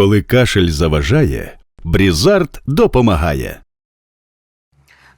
Коли кашель заважає, Брізард допомагає.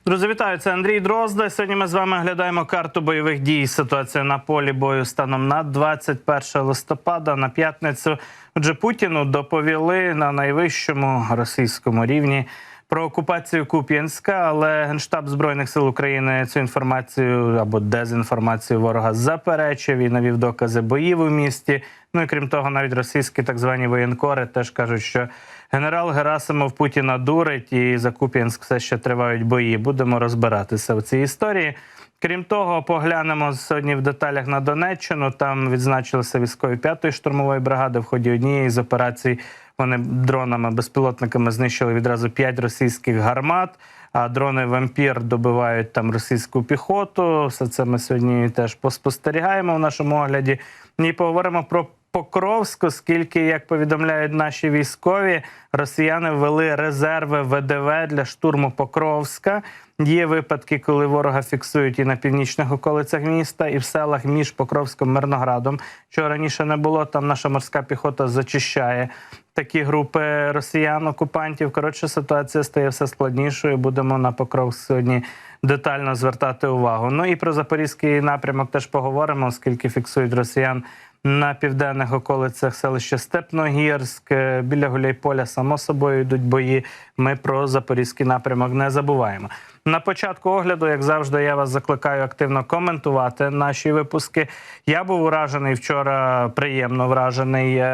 Друзі, вітаю! Це Андрій Дрозда. Сьогодні ми з вами оглядаємо карту бойових дій. Ситуація на полі бою станом на 21 листопада на п'ятницю. Отже, Путіну доповіли на найвищому російському рівні про окупацію Куп'янська, але Генштаб Збройних сил України цю інформацію або дезінформацію ворога заперечив і навів докази боїв у місті. Ну і крім того, навіть російські так звані воєнкори теж кажуть, що генерал Герасимов Путіна дурить і за Куп'янськ все ще тривають бої. Будемо розбиратися в цій історії. Крім того, поглянемо сьогодні в деталях на Донеччину. Там відзначилися військові п'ятої штурмової бригади. В ході однієї з операцій вони дронами безпілотниками знищили відразу п'ять російських гармат. А дрони вампір добивають там російську піхоту. Все це ми сьогодні теж поспостерігаємо в нашому огляді. І поговоримо про Покровськ, оскільки, як повідомляють наші військові, росіяни ввели резерви ВДВ для штурму Покровська. Є випадки, коли ворога фіксують і на північних околицях міста, і в селах між Покровськом Мирноградом. Чого раніше не було, там наша морська піхота зачищає такі групи росіян-окупантів. Коротше, ситуація стає все складнішою. Будемо на Покровськ сьогодні детально звертати увагу. Ну і про запорізький напрямок теж поговоримо, оскільки фіксують росіян на південних околицях селища Степногірськ, е, біля Гуляйполя, само собою йдуть бої. Ми про запорізький напрямок не забуваємо. На початку огляду, як завжди, я вас закликаю активно коментувати наші випуски. Я був уражений вчора, приємно вражений е,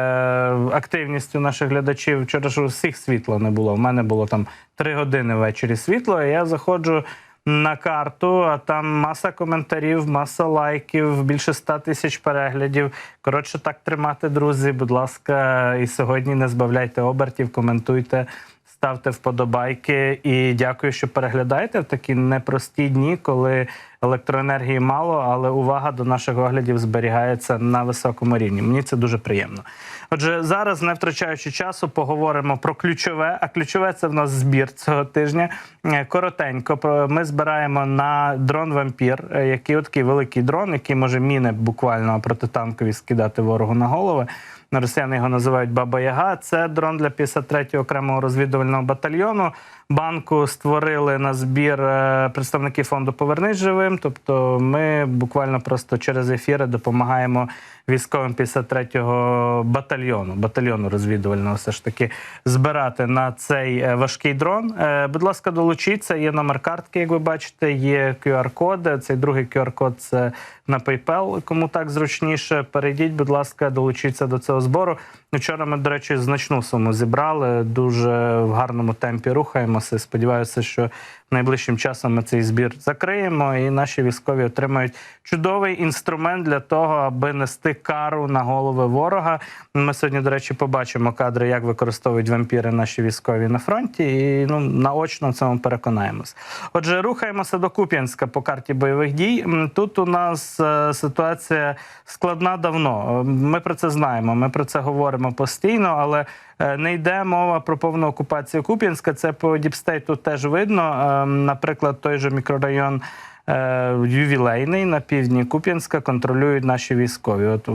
активністю наших глядачів. Вчора ж у всіх світла не було. У мене було там три години ввечері світло. і Я заходжу на карту, а там маса коментарів, маса лайків, більше 100 тисяч переглядів. Коротше, так тримати, друзі. Будь ласка, і сьогодні не збавляйте обертів, коментуйте. Ставте вподобайки і дякую, що переглядаєте в такі непрості дні, коли електроенергії мало, але увага до наших оглядів зберігається на високому рівні. Мені це дуже приємно. Отже, зараз, не втрачаючи часу, поговоримо про ключове. А ключове це в нас збір цього тижня. Е, Коротенько ми збираємо на дрон вампір, е, який такий великий дрон, який може міни буквально протитанкові скидати ворогу на голови. Росіяни його називають Баба Яга. Це дрон для 53-го окремого розвідувального батальйону. Банку створили на збір е, представники фонду Повернись живим. Тобто, ми буквально просто через ефіри допомагаємо військовим 53-го батальйону, батальйону розвідувального, все ж таки збирати на цей е, важкий дрон. Е, Будь ласка, долучіться. Є номер картки, як ви бачите, є QR-код. Цей другий QR-код це на PayPal, кому так зручніше. Перейдіть, будь ласка, долучіться до цього збору. Вчора ми, до речі, значну суму зібрали. Дуже в гарному темпі рухаємося. Сподіваюся, що найближчим часом ми цей збір закриємо, і наші військові отримають чудовий інструмент для того, аби нести кару на голови ворога. Ми сьогодні, до речі, побачимо кадри, як використовують вампіри наші військові на фронті, і ну наочно в цьому переконаємось. Отже, рухаємося до Куп'янська по карті бойових дій. Тут у нас е, ситуація складна давно. Е, Ми про це знаємо. Ми про це говоримо постійно, але не йде мова про повну окупацію Куп'янська. Це по Діпстейту теж видно. Е, Наприклад, той же мікрорайон. е, Ювілейний на півдні Куп'янська контролюють наші військові. От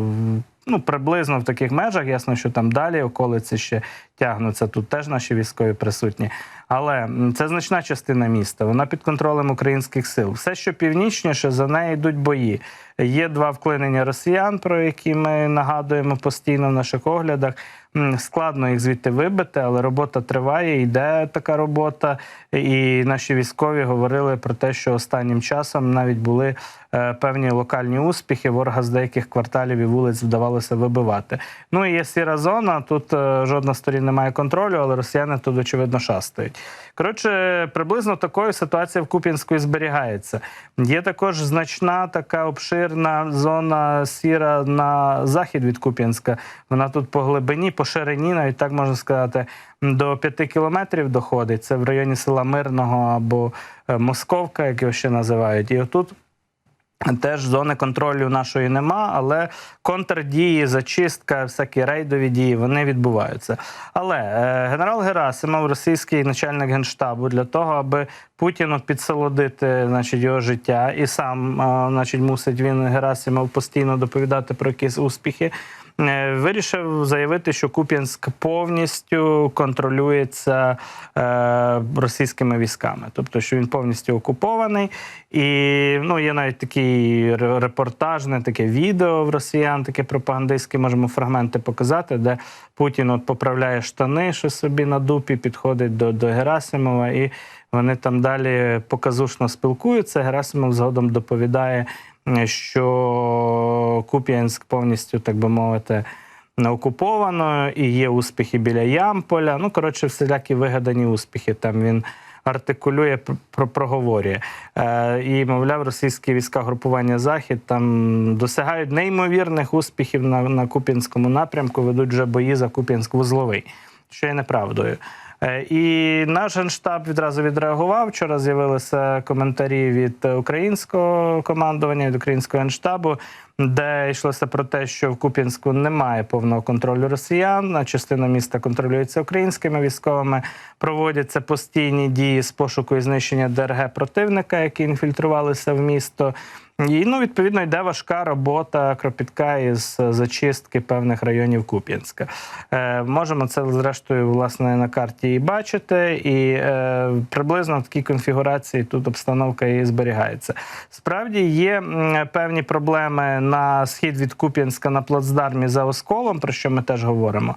ну приблизно в таких межах. Ясно, що там далі околиці ще тягнуться. Тут теж наші військові присутні. Але це значна частина міста. Вона під контролем українських сил. Все, що північніше, за нею йдуть бої. Є два вклинення росіян, про які ми нагадуємо постійно в наших оглядах. Складно їх звідти вибити, але робота триває, йде така робота. І наші військові говорили про те, що останнім часом навіть були е, певні локальні успіхи. Ворога з деяких кварталів і вулиць вдавалося вибивати. Ну і є сіра зона. Тут е, жодна сторін не має контролю, але росіяни тут очевидно шастають. Коротше, приблизно такою ситуація в Куп'янську зберігається. Є також значна така обширна зона сіра на захід від Куп'янська. Вона тут по глибині, по ширині, навіть так можна сказати, до 5 кілометрів доходить. Це в районі села Мирного або е, Московка, як його ще називають. І отут Теж зони контролю нашої нема, але контрдії, зачистка, всякі рейдові дії вони відбуваються. Але е, генерал Герасимов, російський начальник генштабу, для того, аби Путіну підсолодити значить, його життя, і сам, е, значить, мусить він Герасимов постійно доповідати про якісь успіхи. Е, вирішив заявити, що Куп'янськ повністю контролюється е, російськими військами, тобто, що він повністю окупований. І ну, є навіть такий репортажне таке відео в росіян, таке пропагандистське, можемо фрагменти показати, де Путін от поправляє штани, що собі на дупі, підходить до, до Герасимова, і вони там далі показушно спілкуються. Герасимов згодом доповідає, е, що Куп'янськ повністю, так би мовити, не окуповано, і є успіхи біля Ямполя. Ну, коротше, всілякі вигадані успіхи. Там він артикулює, про проговорює. Е, і, мовляв, російські війська групування Захід там досягають неймовірних успіхів на, на Куп'янському напрямку, ведуть вже бої за Куп'янськ-Вузловий, що є неправдою. Е, І наш генштаб відразу відреагував. Вчора з'явилися коментарі від українського командування, від українського генштабу, де йшлося про те, що в Куп'янську немає повного контролю росіян, частина міста контролюється українськими військовими. Проводяться постійні дії з пошуку і знищення ДРГ противника, які інфільтрувалися в місто. І ну, відповідно йде важка робота кропітка із зачистки певних районів Куп'янська. Е, можемо це зрештою власне на карті і бачити, і е, приблизно в такій конфігурації тут обстановка і зберігається. Справді є певні проблеми на схід від Куп'янська на плацдармі за Осколом, про що ми теж говоримо.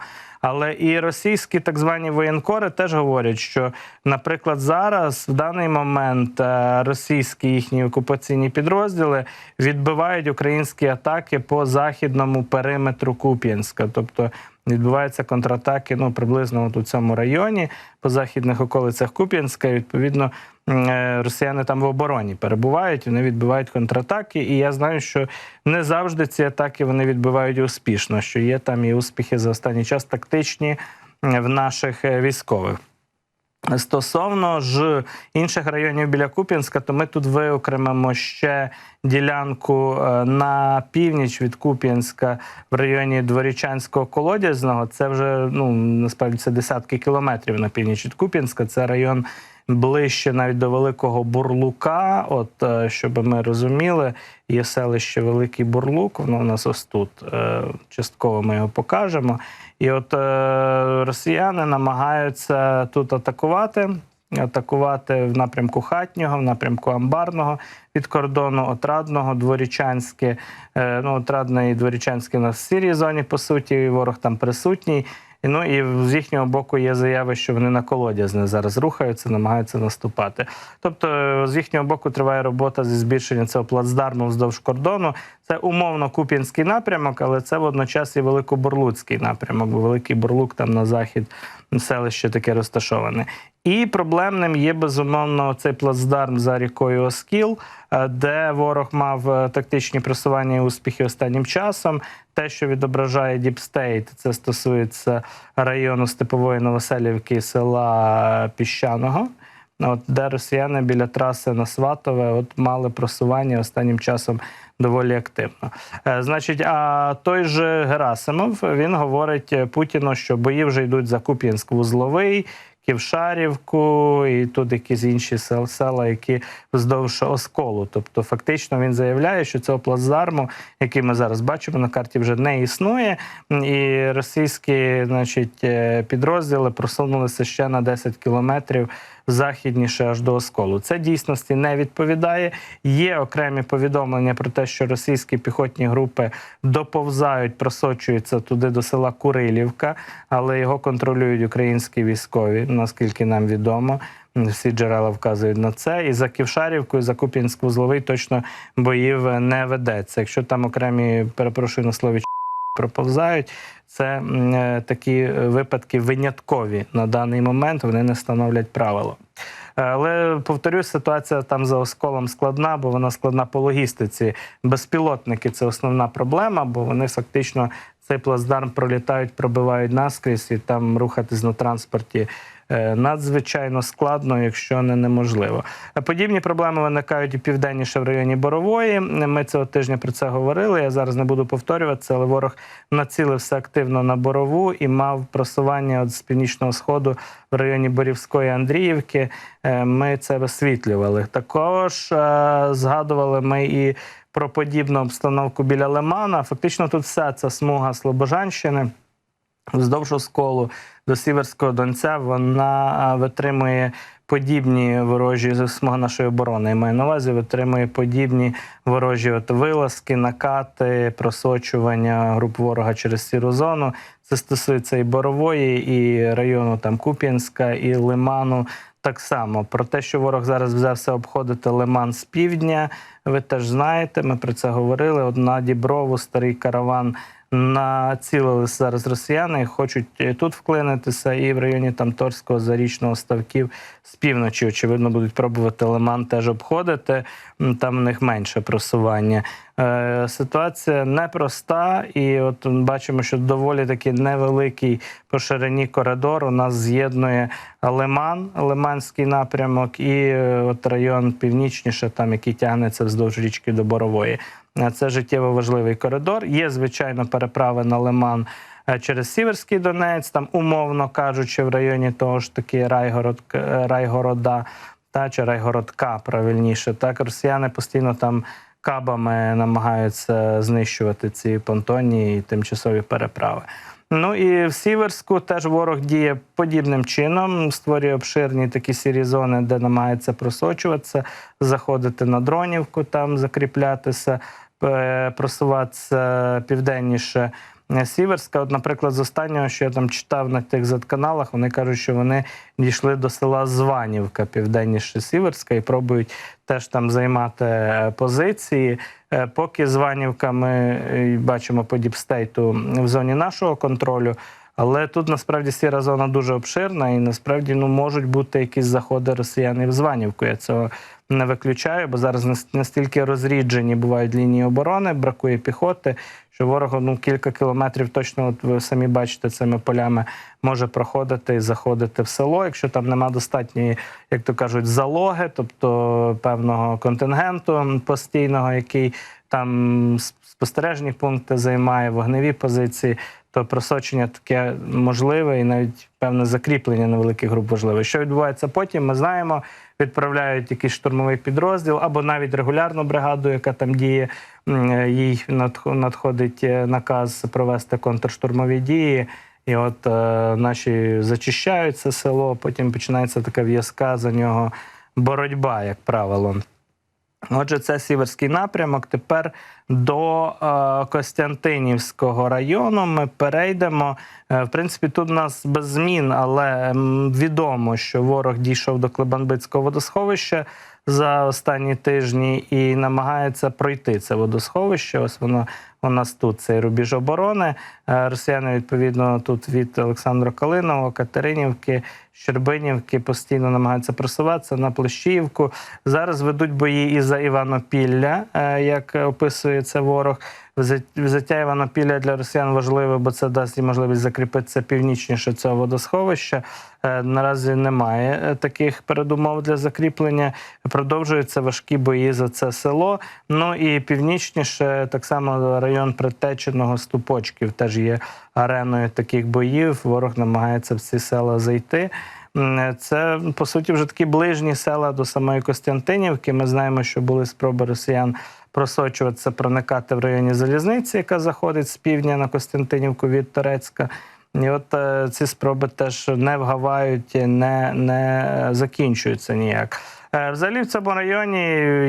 Але і російські так звані воєнкори теж говорять, що, наприклад, зараз в даний момент е, російські їхні окупаційні підрозділи відбивають українські атаки по західному периметру Куп'янська, тобто. Відбуваються контратаки ну, приблизно от у цьому районі, по західних околицях Куп'янська. Відповідно, е, росіяни там в обороні перебувають, вони відбивають контратаки. І я знаю, що не завжди ці атаки вони відбивають успішно, що є там і успіхи за останній час тактичні в наших е, військових. Стосовно ж інших районів біля Куп'янська, то ми тут виокремимо ще ділянку е, на північ від Куп'янська в районі Дворічанського колодязного. Це вже ну насправді це десятки кілометрів на північ від Куп'янська. Це район ближче навіть до Великого Бурлука. От е, щоб ми розуміли, є селище Великий Бурлук. Воно у нас ось тут. Е, Частково ми його покажемо. І от е, росіяни намагаються тут атакувати. Атакувати в напрямку хатнього, в напрямку амбарного від кордону, отрадного, дворічанське. Ну, отрадне і дворічанське на сірій зоні, по суті, і ворог там присутній. Ну і з їхнього боку є заяви, що вони на колодязне зараз рухаються, намагаються наступати. Тобто, з їхнього боку триває робота зі збільшення цього плацдарму вздовж кордону. Це умовно Куп'янський напрямок, але це водночас і Великобурлуцький напрямок, бо Великий Бурлук там на захід селище таке розташоване. І проблемним є безумовно цей плацдарм за рікою Оскіл, е, де ворог мав е, тактичні просування і успіхи останнім часом. Те, що відображає Діпстейт, це стосується району Степової Новоселівки села Піщаного. От де росіяни біля траси на Сватове от мали просування останнім часом доволі активно. Е, значить, а той же Герасимов він говорить Путіну, що бої вже йдуть за Куп'янськ-Вузловий, Ківшарівку і тут якісь інші сел- села, які вздовж осколу. Тобто, фактично він заявляє, що цього плацдарму, який ми зараз бачимо на карті, вже не існує. І російські, значить, е, підрозділи просунулися ще на 10 кілометрів західніше аж до осколу. Це дійсності не відповідає. Є окремі повідомлення про те, що російські піхотні групи доповзають, просочуються туди до села Курилівка, але його контролюють українські військові, наскільки нам відомо. Всі джерела вказують на це. І за Ківшарівкою, за Куп'янськ-Вузловий точно боїв не ведеться. Якщо там окремі, перепрошую на слові, проповзають, це е, такі випадки виняткові на даний момент. Вони не становлять правило. Е, Але повторюсь, ситуація там за осколом складна, бо вона складна по логістиці. Безпілотники це основна проблема, бо вони фактично цей плацдарм пролітають, пробивають наскрізь, і там рухатись на транспорті е, надзвичайно складно, якщо не неможливо. Е, Подібні проблеми виникають і південніше в районі Борової. Ми цього тижня про це говорили. Я зараз не буду повторюватися, але ворог націлився активно на борову і мав просування от з північного сходу в районі Борівської Андріївки. Е, Ми це висвітлювали. Також е, згадували ми і про подібну обстановку біля Лимана. Фактично, тут вся ця смуга Слобожанщини вздовж осколу до Сіверського Донця вона витримує подібні ворожі смуга нашої оборони. Я маю на увазі, витримує подібні ворожі от вилазки, накати, просочування груп ворога через сіру зону. Це стосується і Борової, і району там Куп'янська, і Лиману. Так само про те, що ворог зараз взявся обходити Лиман з півдня. Ви теж знаєте, ми про це говорили. От на Діброву старий караван націлилися зараз росіяни хочуть тут вклинитися, і в районі там Торського зарічного ставків з півночі, очевидно, будуть пробувати Лиман теж обходити. Там у них менше просування. Е, ситуація непроста, і от бачимо, що доволі таки невеликий по ширині коридор у нас з'єднує Лиман, Лиманський напрямок, і е, от район північніше, там який тягнеться вздовж річки до Борової. Е, Це життєво важливий коридор. Є, звичайно, переправи на Лиман через Сіверський Донець, там, умовно кажучи, в районі того ж таки Райгород, Райгорода та чи Райгородка, правильніше. Так, росіяни постійно там кабами намагаються знищувати ці понтонні і тимчасові переправи. Ну і в Сіверську теж ворог діє подібним чином, створює обширні такі сірі зони, де намагається просочуватися, заходити на дронівку, там закріплятися, е, просуватися південніше. Е, Сіверська, от, наприклад, з останнього, що я там читав на тих Z-каналах, вони кажуть, що вони дійшли до села Званівка, південніше Сіверська, і пробують теж там займати е, позиції. Е, Поки Званівка ми бачимо по діпстейту в зоні нашого контролю. Але тут насправді сіра зона дуже обширна, і насправді ну можуть бути якісь заходи росіян в Званівку. Я цього не виключаю, бо зараз нас- настільки розріджені бувають лінії оборони, бракує піхоти, що ворогу ну кілька кілометрів точно, от ви самі бачите, цими полями може проходити і заходити в село, якщо там нема достатньої, як то кажуть, залоги, тобто певного контингенту постійного, який там спостережні пункти займає, вогневі позиції, то просочення таке можливе і навіть певне закріплення невеликих груп важливе. Що відбувається потім, ми знаємо. Відправляють якийсь штурмовий підрозділ або навіть регулярну бригаду, яка там діє. е, Їй надходить е, наказ провести контрштурмові дії. І от е, наші зачищають це село, потім починається така в'язка за нього боротьба, як правило. Отже, це сіверський напрямок. Тепер до е, Костянтинівського району ми перейдемо. Е, в принципі, тут у нас без змін, але відомо, що ворог дійшов до Клебанбицького водосховища за останні тижні і намагається пройти це водосховище. Ось воно у нас тут цей рубіж оборони. Е, Росіяни відповідно тут від Олександра Калиного, Катеринівки, Щербинівки постійно намагаються просуватися на Площіївку. Зараз ведуть бої і за Іванопілля, е, як описує це ворог. Взя- Взяття Іванопілля для росіян важливе, бо це дасть їм можливість закріпитися північніше цього водосховища. Е, Наразі немає е, таких передумов для закріплення. Продовжуються важкі бої за це село. Ну і північніше, так само район Притеченого Ступочків теж є ареною таких боїв. Ворог намагається в ці села зайти. Це по суті вже такі ближні села до самої Костянтинівки. Ми знаємо, що були спроби росіян просочуватися, проникати в районі залізниці, яка заходить з півдня на Костянтинівку від Торецька. І от е, ці спроби теж не вгавають, не, не закінчуються ніяк. Е, Взагалі в цьому районі,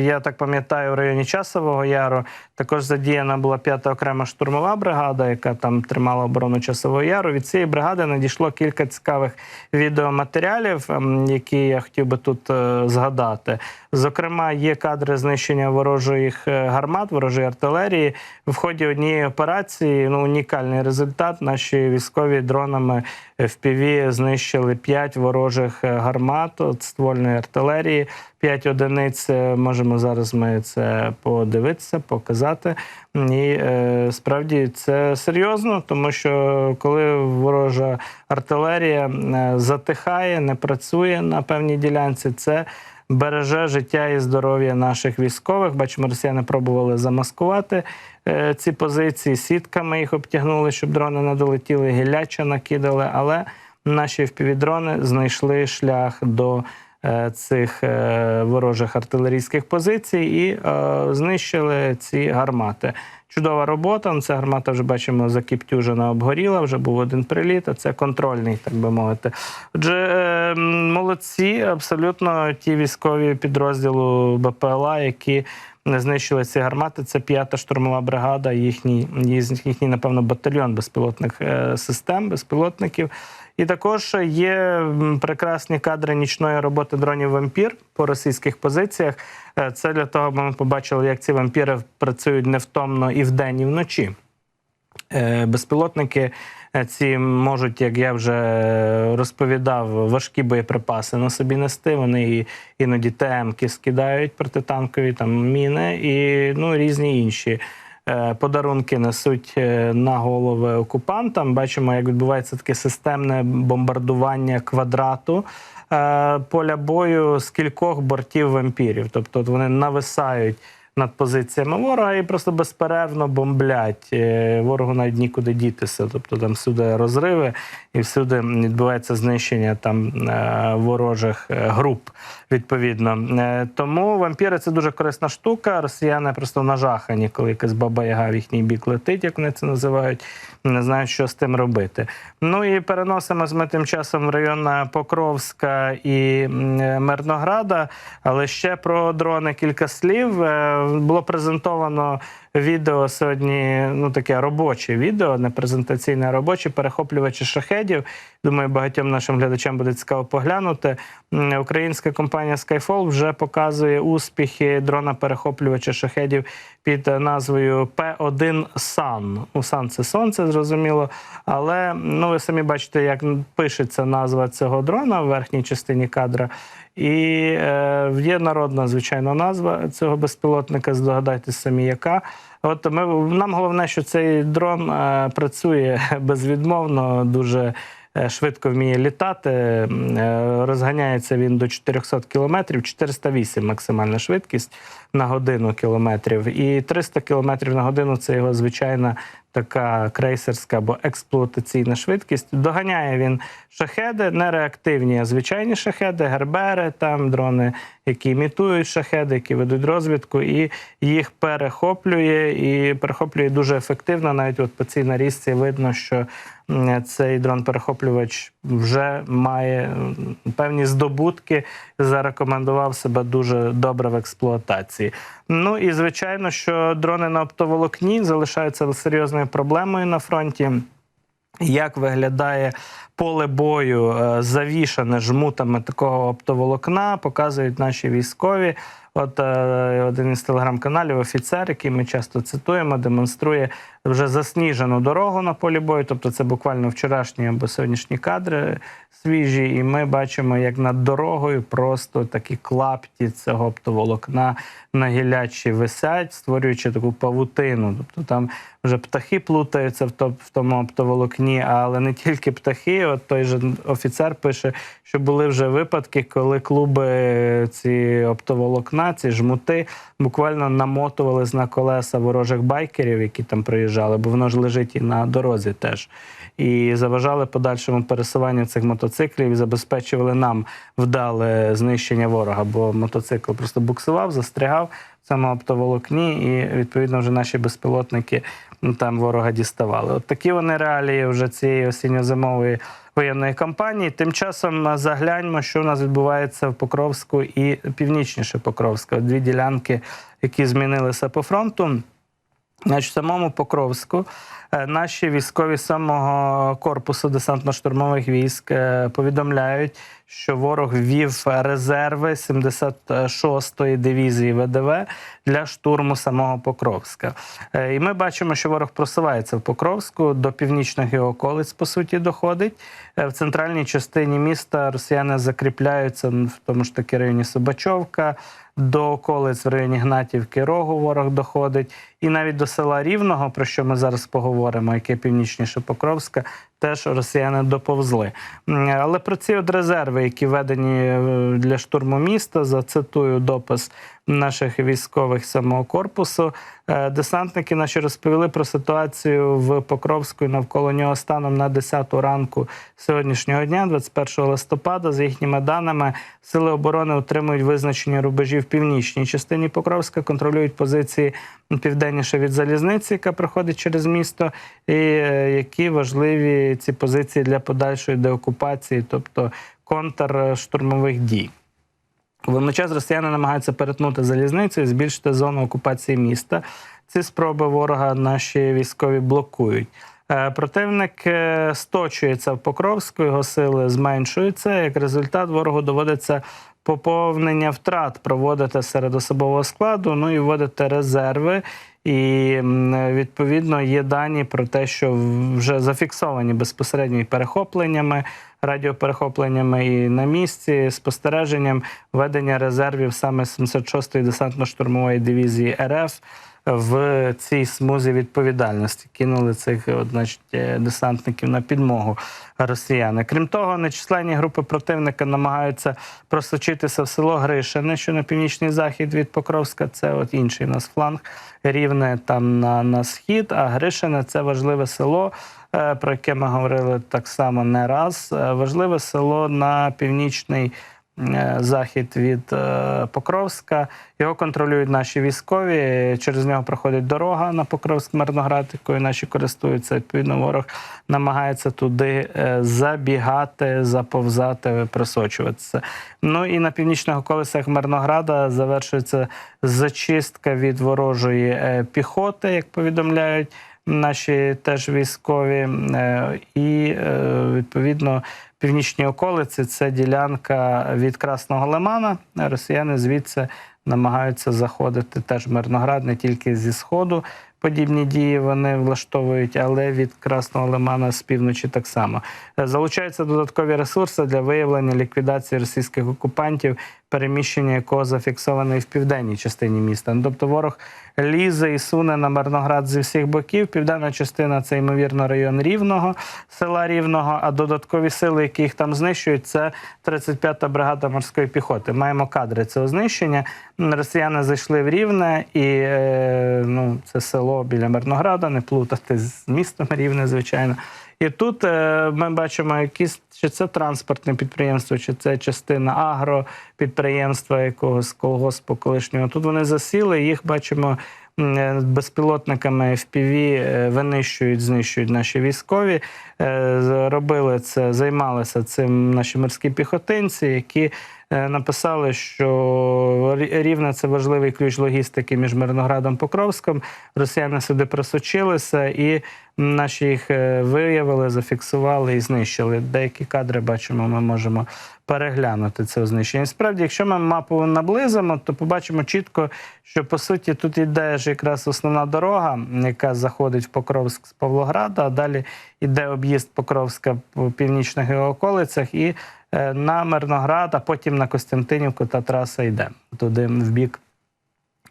я так пам'ятаю, в районі Часового Яру також задіяна була п'ята окрема штурмова бригада, яка там тримала оборону Часового Яру. Від цієї бригади надійшло кілька цікавих відеоматеріалів, ем, які я хотів би тут е, згадати. Зокрема, є кадри знищення ворожих е, гармат, ворожої артилерії. В ході однієї операції ну, унікальний результат. Наші військові дронами FPV знищили 5 ворожих гармат от ствольної артилерії. 5 одиниць Е, можемо зараз ми це подивитися, показати. І е, справді це серйозно, тому що коли ворожа артилерія е, затихає, не працює на певній ділянці, це береже життя і здоров'я наших військових. Бачимо, росіяни пробували замаскувати ці позиції, сітками їх обтягнули, щоб дрони не долетіли, гілляча накидали, але наші впівдрони знайшли шлях до цих е, ворожих артилерійських позицій і е, знищили ці гармати. Чудова робота. Ну, Ця гармата вже бачимо закіптюжена, обгоріла. Вже був один приліт, а це контрольний, так би мовити. Отже, е, молодці, абсолютно ті військові підрозділу БПЛА, які знищили ці гармати. Це п'ята штурмова бригада, їхній, їхній, напевно, батальйон безпілотних е, систем, безпілотників. І також є прекрасні кадри нічної роботи дронів вампір по російських позиціях. Е, Це для того, аби ми побачили, як ці вампіри працюють невтомно і вдень, і вночі. Е, Безпілотники е, ці можуть, як я вже розповідав, важкі боєприпаси на собі нести. Вони іноді ТМки скидають протитанкові там міни і ну, різні інші. Е, Подарунки несуть е, на голови окупантам. Бачимо, як відбувається таке системне бомбардування квадрату е, поля бою з кількох бортів вампірів. Тобто вони нависають над позиціями ворога і просто безперервно бомблять. Е, Ворогу навіть нікуди дітися. Тобто там всюди розриви і всюди відбувається знищення там е, ворожих е, груп. Відповідно, тому вампіри це дуже корисна штука. Росіяни просто нажахані, коли якась баба яга в їхній бік летить, як вони це називають. Не знають, що з тим робити. Ну і переносимось ми тим часом в район Покровська і Мирнограда. Але ще про дрони кілька слів. Було презентовано відео сьогодні. Ну таке робоче відео, не презентаційне, а робоче перехоплювачі шахедів. Думаю, багатьом нашим глядачам буде цікаво поглянути. Українська компанія Skyfall вже показує успіхи дрона перехоплювача шахедів під назвою P1 Sun. Ну, Sun – це сонце, зрозуміло. Але ну ви самі бачите, як пишеться назва цього дрона в верхній частині кадра. І е, є народна, звичайно, назва цього безпілотника. Здогадайтесь самі, яка. От ми нам головне, що цей дрон е, працює безвідмовно, дуже швидко вміє літати. Е, Розганяється він до 400 кілометрів, 408 максимальна швидкість на годину кілометрів. І 300 кілометрів на годину це його звичайна така крейсерська або експлуатаційна швидкість. Доганяє він шахеди, не реактивні, а звичайні шахеди, гербери, там дрони, які імітують шахеди, які ведуть розвідку, і їх перехоплює і перехоплює дуже ефективно. Навіть от по цій нарізці видно, що цей дрон-перехоплювач вже має певні здобутки, зарекомендував себе дуже добре в експлуатації. Ну і звичайно, що дрони на оптоволокні залишаються серйозною проблемою на фронті. Як виглядає поле бою е, завішане жмутами такого оптоволокна, показують наші військові. От е, один із телеграм-каналів, офіцер, який ми часто цитуємо, демонструє вже засніжену дорогу на полі бою. Тобто, це буквально вчорашні або сьогоднішні кадри свіжі, і ми бачимо, як над дорогою просто такі клапті цього оптоволокна на гілячі висять, створюючи таку павутину. Тобто там вже птахи плутаються в, тому оптоволокні, але не тільки птахи. От той же офіцер пише, що були вже випадки, коли клуби ці оптоволокна, ці жмути буквально намотувались на колеса ворожих байкерів, які там приїжджали, бо воно ж лежить і на дорозі теж. І заважали подальшому пересуванню цих мотоциклів і забезпечували нам вдале знищення ворога, бо мотоцикл просто буксував, застрягав в цьому оптоволокні, і відповідно вже наші безпілотники ну, там ворога діставали. От такі вони реалії вже цієї осінньо-зимової воєнної кампанії. Тим часом загляньмо, що у нас відбувається в Покровську і північніше Покровська. Дві ділянки, які змінилися по фронту. Значить, самому Покровську е, наші військові самого корпусу десантно-штурмових військ е, повідомляють, що ворог ввів резерви 76-ї дивізії ВДВ для штурму самого Покровська. Е, І ми бачимо, що ворог просувається в Покровську до північних його околиць, по суті, доходить. В центральній частині міста росіяни закріпляються в тому ж таки районі Собачовка. До околиць в районі Гнатівки Рогу ворог доходить, і навіть до села Рівного, про що ми зараз поговоримо, яке північніше Покровська, теж росіяни доповзли. Але про ці от резерви, які введені е, для штурму міста, зацитую допис наших військових самого корпусу. Е, Десантники наші розповіли про ситуацію в Покровську навколо нього станом на 10 ранку сьогоднішнього дня, 21 листопада. За їхніми даними, сили оборони утримують визначені рубежі в північній частині Покровська, контролюють позиції південніше від залізниці, яка проходить через місто, і е, які важливі ці позиції для подальшої деокупації, тобто контрштурмових дій. Водночас росіяни намагаються перетнути залізницю і збільшити зону окупації міста. Ці спроби ворога наші військові блокують. Е, Противник е, сточується в Покровську, його сили зменшуються. Як результат, ворогу доводиться поповнення втрат проводити серед особового складу, ну і вводити резерви. І відповідно є дані про те, що вже зафіксовані безпосередньо і перехопленнями, радіоперехопленнями і на місці спостереженням ведення резервів саме 76-ї десантно-штурмової дивізії РФ в цій смузі відповідальності. Кинули цих от, значить, е, десантників на підмогу росіяни. Крім того, нечисленні групи противника намагаються просочитися в село Гришине, що на північний захід від Покровська. Це от інший у нас фланг, рівне там на, на схід. А Гришине це важливе село. е, Про яке ми говорили так само не раз. Е, Важливе село на північний е, захід від е, Покровська. Його контролюють наші військові. Через нього проходить дорога на Покровськ Мирноград, якою наші користуються. Відповідно, ворог намагається туди е, забігати, заповзати, просочуватися. Ну і на північних околицях Мирнограда завершується зачистка від ворожої е, піхоти, як повідомляють наші теж військові. Е, І е, відповідно північні околиці це ділянка від Красного Лимана. Росіяни звідси намагаються заходити теж Мирноград не тільки зі сходу. Подібні дії вони влаштовують, але від Красного Лимана з півночі так само. Залучаються додаткові ресурси для виявлення ліквідації російських окупантів, переміщення якого зафіксоване в південній частині міста. Ну, Тобто ворог лізе і суне на Мирноград зі всіх боків. Південна частина це ймовірно район Рівного, села Рівного. А додаткові сили, які їх там знищують, це 35-та бригада морської піхоти. Маємо кадри цього знищення. Росіяни зайшли в Рівне, і е, ну, це село біля Мирнограда, не плутати з містом Рівне, звичайно. І тут е, ми бачимо якісь чи це транспортне підприємство, чи це частина агропідприємства якогось колгоспу колишнього. Тут вони засіли, їх бачимо е, безпілотниками FPV піві винищують, знищують наші військові. Е, Робили це, займалися цим наші морські піхотинці, які е, написали, що Рівне це важливий ключ логістики між Мирноградом і Покровськом. Росіяни сюди просочилися, і наші їх е, виявили, зафіксували і знищили. Деякі кадри бачимо, ми можемо переглянути це знищення. Справді, якщо ми мапу наблизимо, то побачимо чітко, що по суті тут іде ж якраз основна дорога, яка заходить в Покровськ з Павлограда, а далі йде об'їзд Покровська по північних околицях і е, на Мирноград, а потім на Костянтинівку та траса йде туди в бік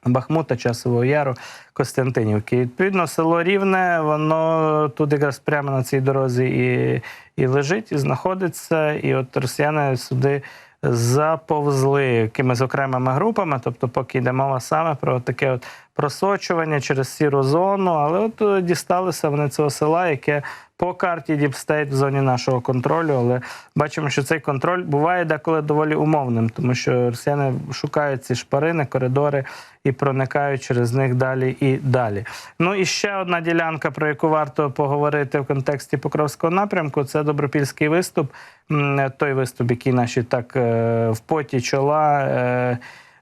Бахмута, Часового Яру, Костянтинівки. І, Відповідно, село Рівне, воно тут якраз прямо на цій дорозі і, і лежить, і знаходиться. І от росіяни сюди заповзли якимись окремими групами. Тобто, поки йде мова саме про таке от просочування через сіру зону, але от е, дісталися вони цього села, яке по карті Діпстейт в зоні нашого контролю. Але бачимо, що цей контроль буває деколи доволі умовним, тому що росіяни шукають ці шпарини, коридори і проникають через них далі і далі. Ну і ще одна ділянка, про яку варто поговорити в контексті Покровського напрямку, це добропільський виступ. Той виступ, який наші так е, в поті чола.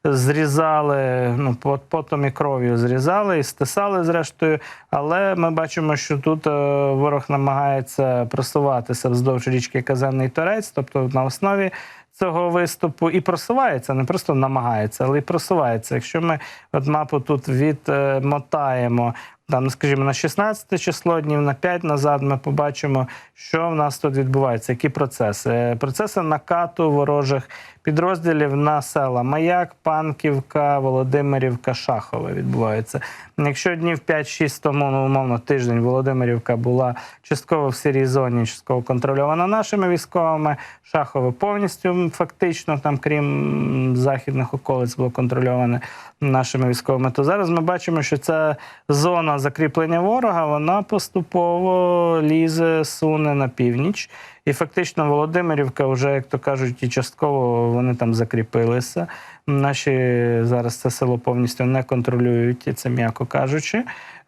Е, Зрізали, ну, пот- потом і кров'ю зрізали і стисали зрештою. Але ми бачимо, що тут е, ворог намагається просуватися вздовж річки Казанний Торець, тобто на основі цього виступу і просувається, не просто намагається, але й просувається. Якщо ми от мапу тут відмотаємо там, скажімо, на 16 число, днів на 5 назад, ми побачимо, що в нас тут відбувається, які процеси. Е, Процеси накату ворожих підрозділів на села Маяк, Панківка, Володимирівка, Шахове відбуваються. Якщо днів 5-6 тому, ну, умовно, тиждень Володимирівка була частково в сірій зоні, частково контрольована нашими військовими, Шахове повністю фактично, там, крім західних околиць, було контрольоване нашими військовими, то зараз ми бачимо, що ця зона закріплення ворога вона поступово лізе, суне на північ. І фактично Володимирівка вже, як то кажуть, і частково вони там закріпилися. Наші зараз це село повністю не контролюють, і це м'яко кажучи.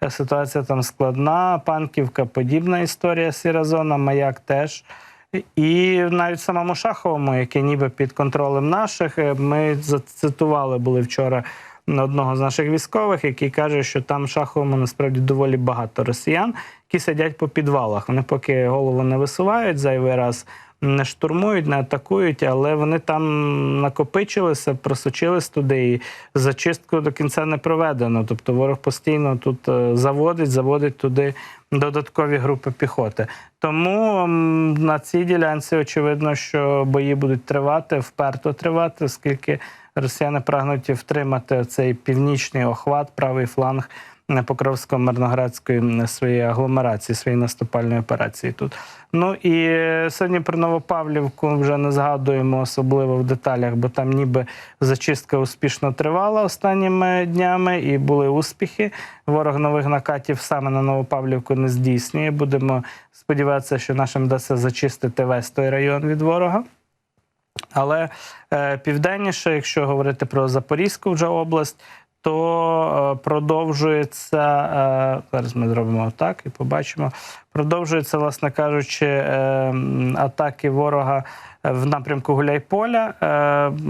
Ситуація там складна. Панківка подібна історія, сіра зона, маяк теж. І навіть самому Шаховому, яке ніби під контролем наших, е, ми зацитували були вчора одного з наших військових, який каже, що там Шаховому насправді доволі багато росіян, які сидять по підвалах. Вони поки голову не висувають зайвий раз. Штурмують, не атакують, але вони там накопичилися, просочились туди, і зачистку до кінця не проведено. Тобто ворог постійно тут е, заводить, заводить туди додаткові групи піхоти. Тому на цій ділянці очевидно, що бої будуть тривати, вперто тривати, оскільки росіяни прагнуть втримати цей північний охват, правий фланг Покровсько-Мирноградської своєї агломерації, своєї наступальної операції тут. Ну і е, сьогодні про Новопавлівку вже не згадуємо особливо в деталях, бо там ніби зачистка успішно тривала останніми днями і були успіхи. Ворог нових накатів саме на Новопавлівку не здійснює. Будемо сподіватися, що нашим вдасться зачистити весь той район від ворога. Але е, південніше, якщо говорити про Запорізьку вже область, то е, продовжується е, зараз. Ми зробимо так і побачимо. Продовжується, власне кажучи, е, атаки ворога в напрямку Гуляйполя.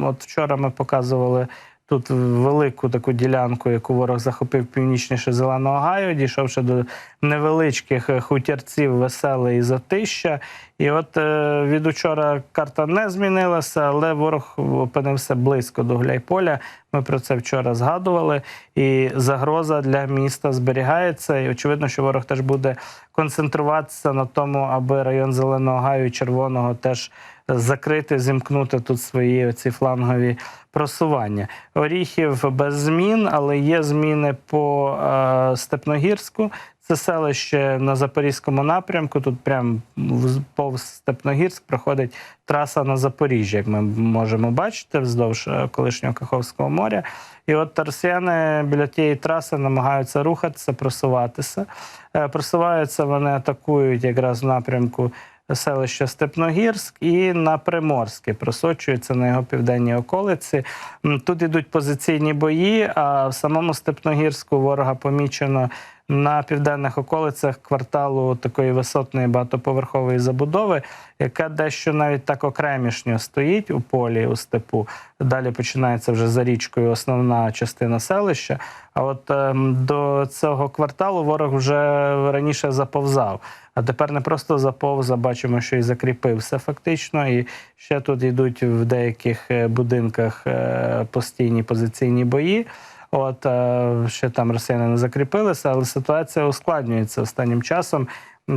От вчора ми показували. Тут велику таку ділянку, яку ворог захопив північніше Зеленого Гаю, дійшовши до невеличких е, хутірців веселе і затища. І от е, від учора карта не змінилася, але ворог опинився близько до Гуляйполя. Ми про це вчора згадували. І загроза для міста зберігається. І очевидно, що ворог теж буде концентруватися на тому, аби район Зеленого Гаю і Червоного теж закрити, зімкнути тут свої ці флангові просування. Оріхів без змін, але є зміни по е, Степногірську. Це селище на Запорізькому напрямку. Тут прям в- повз Степногірськ проходить траса на Запоріжжя, як ми можемо бачити, вздовж е, колишнього Каховського моря. І от росіяни біля тієї траси намагаються рухатися, просуватися. Е, Просуваються вони атакують якраз в напрямку селища Степногірськ і на Приморське просочується на його південній околиці. Тут ідуть позиційні бої, а в самому Степногірську ворога помічено на південних околицях кварталу такої висотної багатоповерхової забудови, яка дещо навіть так окремішньо стоїть у полі у степу. Далі починається вже за річкою основна частина селища. А от ем, до цього кварталу ворог вже раніше заповзав. А тепер не просто заповз, а бачимо, що і закріпився фактично. І ще тут йдуть в деяких е, будинках е, постійні позиційні бої. От е, ще там росіяни не закріпилися, але ситуація ускладнюється останнім часом.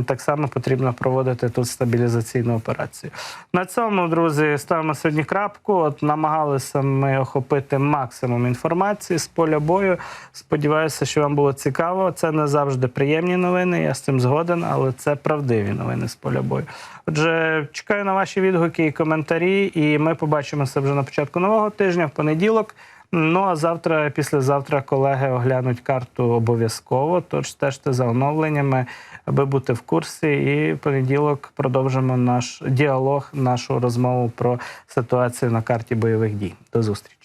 Так само потрібно проводити тут стабілізаційну операцію. На цьому, друзі, ставимо сьогодні крапку. От намагалися ми охопити максимум інформації з поля бою. Сподіваюся, що вам було цікаво. Це не завжди приємні новини. Я з цим згоден, але це правдиві новини з поля бою. Отже, чекаю на ваші відгуки і коментарі, і ми побачимося вже на початку нового тижня, в понеділок. Ну а завтра, післязавтра, колеги оглянуть карту обов'язково. Тож стежте за оновленнями, аби бути в курсі. І в понеділок продовжимо наш діалог, нашу розмову про ситуацію на карті бойових дій. До зустрічі.